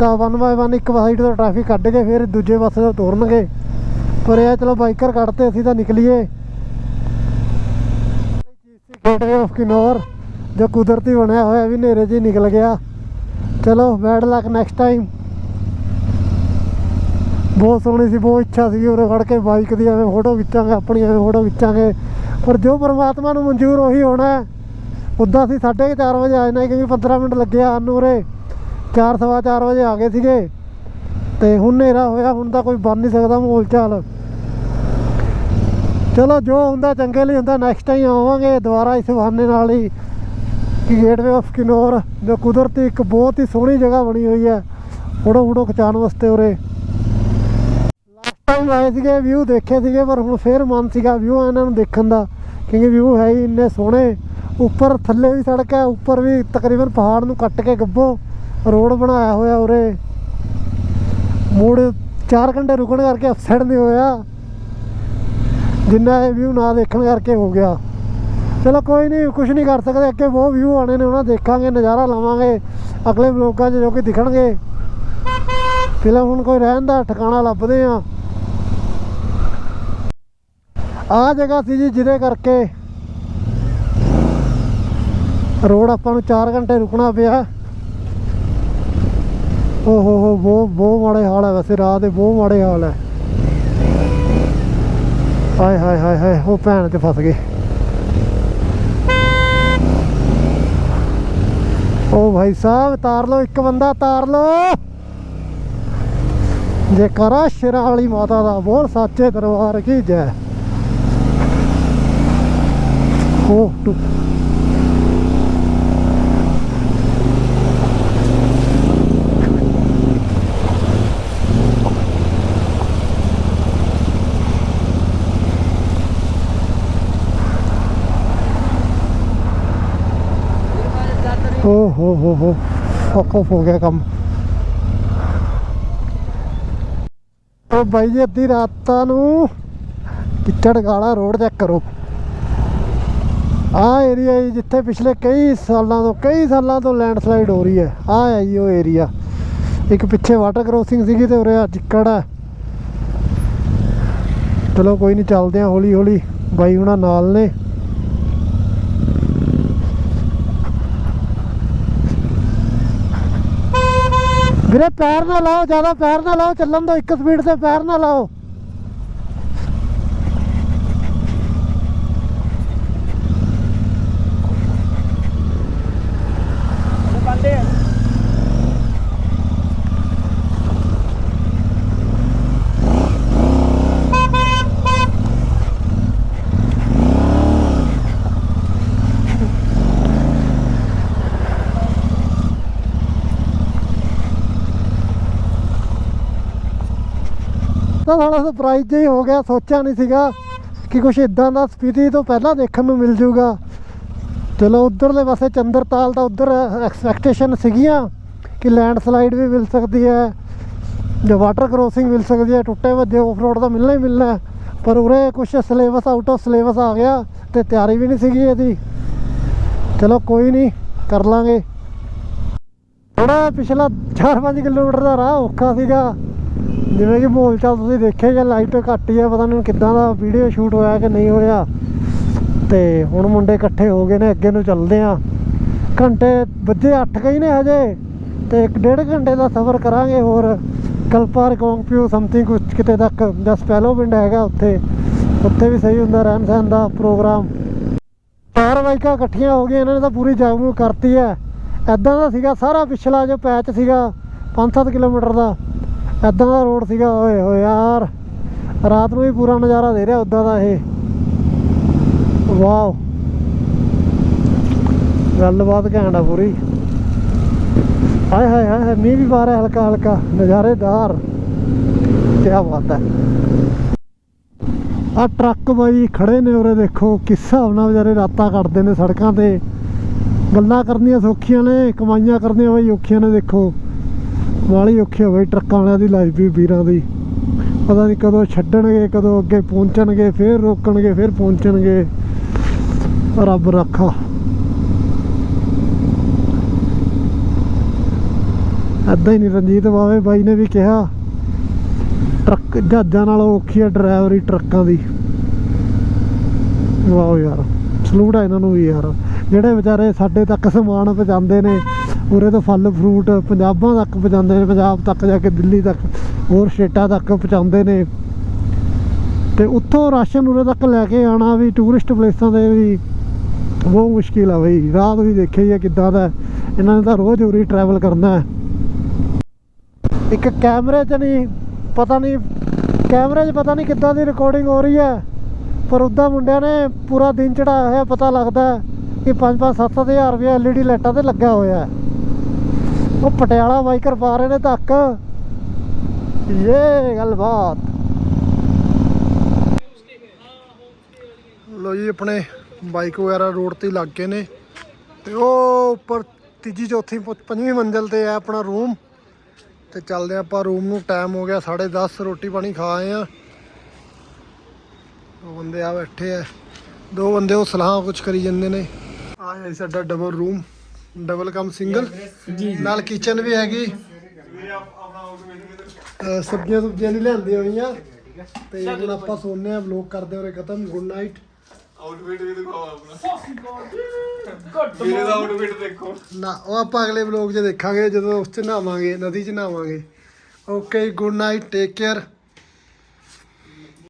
ਤਾਂ ਵਨ ਬਾਏ ਵਨ ਇੱਕ ਸਾਈਡ ਤੋਂ ਟ੍ਰੈਫਿਕ ਕੱਢ ਕੇ ਫਿਰ ਦੂਜੇ ਪਾਸੇ ਤੋਂ ਤੋਰਨਗੇ। ਪਰ ਇਹ ਚਲੋ ਬਾਈਕਰ ਕੱਢਤੇ, ਅਸੀਂ ਤਾਂ ਨਿਕਲੀਏ। ਗੇਟਵੇ ਆਫ ਕਿਨੌਰ ਜੋ ਕੁਦਰਤੀ ਬਣਿਆ ਹੋਇਆ ਵੀ ਹਨੇਰੇ 'ਚ ਹੀ ਨਿਕਲ ਗਿਆ। ਚਲੋ ਬੈਡ ਲੱਕ ਨੈਕਸਟ ਟਾਈਮ ਬਹੁਤ ਸੋਹਣੀ ਸੀ, ਬਹੁਤ ਇੱਛਾ ਸੀ ਉਰੇ ਖੜ ਕੇ ਬਾਈਕ ਦੀ, ਐਵੇਂ ਫੋਟੋ ਖਿੱਚਾਂਗੇ ਆਪਣੀ ਐਵੇਂ ਫੋਟੋ ਖਿੱਚਾਂਗੇ। ਪਰ ਜੋ ਪਰਮਾਤਮਾ ਨੂੰ ਮਨਜ਼ੂਰ ਉਹੀ ਹੋਣਾ ਹੈ। ਉੱਦਾਂ ਅਸੀਂ 4:30 ਵਜੇ ਆ ਜਾਣਾ ਕਿਉਂਕਿ 15 ਮਿੰਟ ਲੱਗੇ ਆਉਣ ਨੂੰ ਉਰੇ। 4 ਸਵਾ 4 ਵਜੇ ਆ ਗਏ ਸੀਗੇ। ਤੇ ਹੁਣ ਹਨੇਰਾ ਹੋਇਆ, ਹੁਣ ਤਾਂ ਕੋਈ ਬਣ ਨਹੀਂ ਸਕਦਾ ਮਾਹੌਲ ਚਾਲ। ਚਲੋ ਜੋ ਹੁੰਦਾ ਚੰਗੇ ਲਈ ਹੁੰਦਾ ਨੈਕਸਟ ਟਾਈਮ ਆਵਾਂਗੇ ਦੁਬਾਰਾ ਇਸ ਬਹਾਨੇ ਨਾਲ ਹੀ। ਕਿ ਗੇਟਵੇ ਆਫ ਕਿਨੌਰ ਜੋ ਕੁਦਰਤੀ ਇੱਕ ਬਹੁਤ ਹੀ ਸੋਹਣੀ ਜਗ੍ਹਾ ਬਣੀ ਹੋਈ ਹੈ ਫੋਟੋ ਫੋਟੋ ਖਿਚਾਉਣ ਵਾਸਤੇ ਉਰੇ। ਲਾਸਟ ਟਾਈਮ ਆਏ ਸੀਗੇ ਵਿਊ ਦੇਖੇ ਸੀਗੇ, ਪਰ ਹੁਣ ਫੇਰ ਮਨ ਸੀਗਾ ਵਿਊ ਇਹਨਾਂ ਨੂੰ ਦੇਖਣ ਦਾ, ਕਿਉਂਕਿ ਵਿਊ ਹੈ ਹੀ ਇੰਨੇ ਸੋਹਣੇ। ਉੱਪਰ ਥੱਲੇ ਵੀ ਸੜਕ ਹੈ, ਉੱਪਰ ਵੀ ਤਕਰੀਬਨ ਪਹਾੜ ਨੂੰ ਕੱਟ ਕੇ ਗੱਬੋ ਰੋਡ ਬਣਾਇਆ ਹੋਇਆ ਉਰੇ। ਮੋੜ 4 ਘੰਟੇ ਰੁਕਣ ਕਰਕੇ ਅਪਸੈਟ ਨਹੀਂ ਹੋਇਆ। ਜਿੰਨਾ ਇਹ ਵਿਊ ਨਾ ਦੇਖਣ ਕਰਕੇ ਹੋ ਗਿਆ। ਚਲੋ ਕੋਈ ਨਹੀਂ ਕੁਝ ਨਹੀਂ ਕਰ ਸਕਦੇ, ਅੱਗੇ ਬਹੁਤ ਵਿਊ ਆਣੇ ਨੇ, ਉਹਨਾਂ ਦੇਖਾਂਗੇ, ਨਜ਼ਾਰਾ ਲਵਾਂਗੇ, ਅਗਲੇ ਵਲੋਗਾਂ 'ਚ ਜੋ ਕਿ ਦਿਖਣਗੇ। ਫਿਲਮ ਹੁਣ ਕੋਈ ਰਹਿਣ ਦਾ, ਠਿਕਾਣਾ ਲੱਭਦੇ ਆ ਆ ਜਗ੍ਹਾ ਸੀ ਜੀ ਜਿਹਦੇ ਕਰਕੇ ਰੋਡ ਆਪਾਂ ਨੂੰ 4 ਘੰਟੇ ਰੁਕਣਾ ਪਿਆ। ਓ ਹੋ ਹੋ ਬਹੁਤ ਬਹੁਤ ਮਾੜੇ ਹਾਲ ਹੈ ਵੈਸੇ, ਰਾਹ ਦੇ ਬਹੁਤ ਮਾੜੇ ਹਾਲ ਹੈ ਹਾਏ ਹਾਏ ਹਾਏ ਹਾਏ, ਉਹ ਭੈਣ ਤੇ ਫਸ ਗਏ ਓ ਭਾਈ ਸਾਹਿਬ, ਤਾਰ ਲਓ, ਇੱਕ ਬੰਦਾ ਤਾਰ ਲਓ। ਜੇ ਕਰਾ ਸ਼ਿਰਾਂ ਵਾਲੀ ਮਾਤਾ ਦਾ ਬੋਲ ਸੱਚੇ ਦਰਬਾਰ ਕੀ ਜੈ। ਹੋ ਟੁ ਹੋ ਹੋ ਹੋ ਗਿਆ ਕੰਮ। ਓ ਬਾਈ ਜੀ, ਅੱਧੀ ਰਾਤਾਂ ਨੂੰ ਕਿੱਚੜ ਗਾਲਾ ਰੋਡ ਚੈੱਕ ਕਰੋ। ਆ ਏਰੀਆ ਜਿੱਥੇ ਪਿਛਲੇ ਕਈ ਸਾਲਾਂ ਤੋਂ, ਕਈ ਸਾਲਾਂ ਤੋਂ ਲੈਂਡਸਲਾਈਡ ਹੋ ਰਹੀ ਹੈ। ਆ ਹੈ ਜੀ ਉਹ ਏਰੀਆ ਇੱਕ ਪਿੱਛੇ ਵਾਟਰ ਕ੍ਰੋਸਿੰਗ ਸੀਗੀ ਤੇ ਉਰੇ ਆ ਚਿੱਕੜ ਹੈ। ਚਲੋ ਕੋਈ ਨਹੀਂ ਚੱਲਦੇ ਆ ਹੌਲੀ ਹੌਲੀ ਬਾਈ ਹੁਣਾਂ ਨਾਲ ਨੇ। ਵੀਰੇ, ਪੈਰ ਨਾ ਲਾਓ, ਜ਼ਿਆਦਾ ਪੈਰ ਨਾ ਲਾਓ, ਚੱਲਣ ਦੋ ਇੱਕ ਸਪੀਡ ਤੇ ਪੈਰ ਨਾ ਲਾਓ। ਤਾਂ ਸਾਡਾ ਸਰਪ੍ਰਾਈਜ਼ ਜਿਹਾ ਹੀ ਹੋ ਗਿਆ, ਸੋਚਿਆ ਨਹੀਂ ਸੀਗਾ ਕਿ ਕੁਝ ਇਦਾਂ ਦਾ ਸਪੀਤੀ ਤੋਂ ਪਹਿਲਾਂ ਦੇਖਣ ਨੂੰ ਮਿਲ ਜੂਗਾ। ਚਲੋ ਉਧਰਲੇ ਪਾਸੇ ਚੰਦਰਤਾਲ ਦਾ ਉਧਰ ਐਕਸਪੈਕਟੇਸ਼ਨ ਸੀਗੀਆਂ ਕਿ ਲੈਂਡਸਲਾਈਡ ਵੀ ਮਿਲ ਸਕਦੀ ਹੈ, ਜਾਂ ਵਾਟਰ ਕ੍ਰੋਸਿੰਗ ਮਿਲ ਸਕਦੀ ਹੈ, ਟੁੱਟੇ ਵੱਜੇ ਆਫ ਰੋਡ ਤਾਂ ਮਿਲਣਾ ਹੀ ਮਿਲਣਾ ਪਰ ਉਰੇ ਕੁਝ ਸਿਲੇਬਸ ਆਊਟ ਆਫ ਸਿਲੇਬਸ ਆ ਗਿਆ ਤੇ ਤਿਆਰੀ ਵੀ ਨਹੀਂ ਸੀਗੀ ਇਹਦੀ। ਚਲੋ ਕੋਈ ਨਹੀਂ, ਕਰ ਲਾਂਗੇ। ਥੋੜਾ ਪਿਛਲਾ 4-5 ਕਿਲੋਮੀਟਰ ਦਾ ਰਾਹ ਔਖਾ ਸੀਗਾ। ਜਿਵੇਂ ਕਿ ਮਾਹੌਲ ਚਾਲ ਤੁਸੀਂ ਦੇਖਿਆ ਜਾਂ ਲਾਈਟ ਘੱਟ ਹੀ ਆ, ਪਤਾ ਨਹੀਂ ਕਿੱਦਾਂ ਦਾ ਵੀਡੀਓ ਸ਼ੂਟ ਹੋਇਆ ਕਿ ਨਹੀਂ ਹੋਇਆ। ਤੇ ਹੁਣ ਮੁੰਡੇ ਇਕੱਠੇ ਹੋ ਗਏ ਨੇ, ਅੱਗੇ ਨੂੰ ਚੱਲਦੇ ਆ। ਘੰਟੇ, ਵੱਜੇ 8 ਗਏ ਨੇ ਹਜੇ। ਤੇ ਇੱਕ ਡੇਢ ਘੰਟੇ ਦਾ ਸਫ਼ਰ ਕਰਾਂਗੇ ਹੋਰ। ਕਲਪਾਰ ਕੌਂਗਪਿਊ ਸਮਥਿੰਗ ਕੁਛ ਕਿਤੇ ਤੱਕ ਜਸ ਪਹਿਲੋ ਪਿੰਡ ਹੈਗਾ ਉੱਥੇ। ਉੱਥੇ ਵੀ ਸਹੀ ਹੁੰਦਾ, ਰਹਿਣ ਸਹਿਣ ਦਾ ਪ੍ਰੋਗਰਾਮ ਚਾਰ ਬਾਈਕਾਂ ਇਕੱਠੀਆਂ ਹੋ ਗਈਆਂ, ਇਹਨਾਂ ਨੇ ਤਾਂ ਪੂਰੀ ਜਾਗਰੂਕ ਕਰਤੀ ਹੈ। ਐਦਾਂ ਦਾ ਸੀਗਾ, ਸਾਰਾ ਪਿਛਲਾ ਜੋ ਪੈਚ ਸੀਗਾ 5-7 ਕਿਲੋਮੀਟਰ ਦਾ। ਐਦਾਂ ਦਾ ਰੋਡ ਸੀਗਾ ਓਏ ਹੋਏ ਯਾਰ। ਰਾਤ ਨੂੰ ਵੀ ਪੂਰਾ ਨਜ਼ਾਰਾ ਦੇ ਰਿਹਾ ਉਦਾਂ ਦਾ ਇਹ। ਵਾਓ। ਗੱਲਬਾਤ ਘੈਂਟ ਆ ਪੂਰੀ। ਹਾਏ ਹਾਏ ਹਾਏ ਹਾਏ, ਮੀਂਹ ਵੀ ਪਾ ਰਿਹਾ ਹਲਕਾ ਹਲਕਾ। ਨਜ਼ਾਰੇਦਾਰ। ਕੀ ਬਾਤ ਹੈ। ਆ ਟਰੱਕ ਬਾਈ ਖੜੇ ਨੇ ਉਰੇ ਦੇਖੋ ਕਿਸ ਹਿਸਾਬ ਨਾਲ ਵਿਚਾਰੇ ਰਾਤਾਂ ਕੱਟਦੇ ਨੇ ਸੜਕਾਂ ਤੇ। ਗੱਲਾਂ ਕਰਨੀਆਂ ਸੌਖੀਆਂ ਨੇ ਕਮਾਈਆਂ ਕਰਨੀਆਂ ਬਾਈ ਔਖੀਆਂ ਨੇ ਦੇਖੋ। ਵਾਲੀ ਔਖੀ ਹੋ ਟਰੱਕਾਂ ਵਾਲਿਆਂ ਦੀ ਲਾਈਫ ਵੀ ਵੀਰਾਂ ਦੀ। ਪਤਾ ਨਹੀਂ ਕਦੋਂ ਛੱਡਣਗੇ, ਕਦੋਂ ਅੱਗੇ ਪਹੁੰਚਣਗੇ, ਫੇਰ ਰੋਕਣਗੇ, ਫੇਰ ਪਹੁੰਚਣਗੇ। ਰੱਬ ਰੱਖਾ। ਏਦਾਂ ਹੀ ਨਹੀਂ ਰਣਜੀਤ ਬਾਵੇ ਬਾਈ ਨੇ ਵੀ ਕਿਹਾ, ਟਰੱਕ ਜਹਾਜ਼ਾਂ ਨਾਲੋਂ ਔਖੀ ਹੈ ਡਰਾਈਵਰੀ ਟਰੱਕਾਂ ਦੀ। ਵਾਓ ਯਾਰ ਸਲੂਟ ਆ ਇਹਨਾਂ ਨੂੰ ਵੀ ਯਾਰ। ਜਿਹੜੇ ਵਿਚਾਰੇ ਸਾਡੇ ਤੱਕ ਸਮਾਨ ਪਹੁੰਚਾਉਂਦੇ ਨੇ ਉਰੇ ਤੋਂ ਫਲ ਫਰੂਟ ਪੰਜਾਬਾਂ ਤੱਕ ਪਹੁੰਚਾਉਂਦੇ ਨੇ, ਪੰਜਾਬ ਤੱਕ ਜਾ ਕੇ ਦਿੱਲੀ ਤੱਕ, ਹੋਰ ਸਟੇਟਾਂ ਤੱਕ ਪਹੁੰਚਾਉਂਦੇ ਨੇ। ਤੇ ਉੱਥੋਂ ਰਾਸ਼ਨ ਉਰੇ ਤੱਕ ਲੈ ਕੇ ਆਣਾ ਵੀ ਟੂਰਿਸਟ ਪਲੇਸਾਂ ਤੇ ਵੀ ਬਹੁਤ ਮੁਸ਼ਕਿਲ ਆ ਬਈ। ਰਾਤ ਵੀ ਦੇਖਿਆ ਹੀ ਆ ਕਿੱਦਾਂ ਦਾ ਇਹਨਾਂ ਨੇ ਤਾਂ ਰੋਜ਼ ਉਰੇ ਟਰੈਵਲ ਕਰਨਾ ਇੱਕ ਕੈਮਰੇ 'ਚ ਨਹੀਂ, ਪਤਾ ਨਹੀਂ, ਕੈਮਰੇ 'ਚ ਪਤਾ ਨਹੀਂ ਕਿੱਦਾਂ ਦੀ ਰਿਕਾਰਡਿੰਗ ਹੋ ਰਹੀ ਹੈ। ਪਰ ਉੱਦਾਂ ਮੁੰਡਿਆਂ ਨੇ ਪੂਰਾ ਦਿਨ ਚੜਾਇਆ ਹੋਇਆ, ਪਤਾ ਲੱਗਦਾ ਕਿ 5-5 7-7 ਹਜ਼ਾਰ ਰੁਪਏ ਐਲਈਡੀ ਲਾਈਟਾਂ ਤੇ ਲੱਗਾ ਹੋਇਆ ਹੈ। ਉਹ ਪਟਿਆਲਾ ਬਾਈਕਰ ਪਾ ਰਹੇ ਨੇ ਤੱਕ ਇਹ ਗੱਲਬਾਤ। ਲੋ ਜੀ, ਆਪਣੇ ਬਾਈਕ ਵਗੈਰਾ ਰੋਡ ਤੇ ਲੱਗ ਗਏ ਨੇ। ਤੇ ਉਹ ਉੱਪਰ ਤੀਜੀ, ਚੌਥੀ ਪੰਜਵੀਂ ਮੰਜ਼ਲ ਤੇ ਹੈ ਆਪਣਾ ਰੂਮ ਤੇ ਚੱਲਦੇ ਹਾਂ ਆਪਾਂ ਰੂਮ ਨੂੰ ਟਾਈਮ ਹੋ ਗਿਆ 10:30 ਰੋਟੀ ਪਾਣੀ ਖਾ ਆਏ ਆ ਉਹ ਬੰਦੇ ਆ ਬੈਠੇ ਆ। ਦੋ ਬੰਦੇ ਉਹ ਸਲਾਹ ਕੁਝ ਕਰੀ ਜਾਂਦੇ ਨੇ। ਆ ਸਾਡਾ double room double cum single. ਨਾਲ ਕਿਚਨ ਵੀ ਹੈਗੀ। ਅਹ ਸਬਜ਼ੀਆਂ ਸੁਬਜ਼ੀਆਂ ਨਹੀਂ ਲਿਆਂਦੀਆਂ ਹੋਈਆਂ। ਤੇ ਹੁਣ ਆਪਾਂ ਸੋਨੇ ਆ ਵਲੌਗ ਕਰਦੇ ਹੋਰੇ ਖਤਮ। ਗੁੱਡ ਨਾਈਟ ਆਊਟਫਿਟ ਵੀ ਦਿਖਾਓ ਆਪਣਾ। ਮੇਰੇ ਦਾ ਆਊਟਫਿਟ ਦੇਖੋ। ਨਾ ਉਹ ਆਪਾਂ ਅਗਲੇ ਵਲੌਗ 'ਚ ਦੇਖਾਂਗੇ ਜਦੋਂ ਉਸ 'ਚ ਨਹਾਵਾਂਗੇ ਨਦੀ 'ਚ ਨਹਾਵਾਂਗੇ। Okay good night take care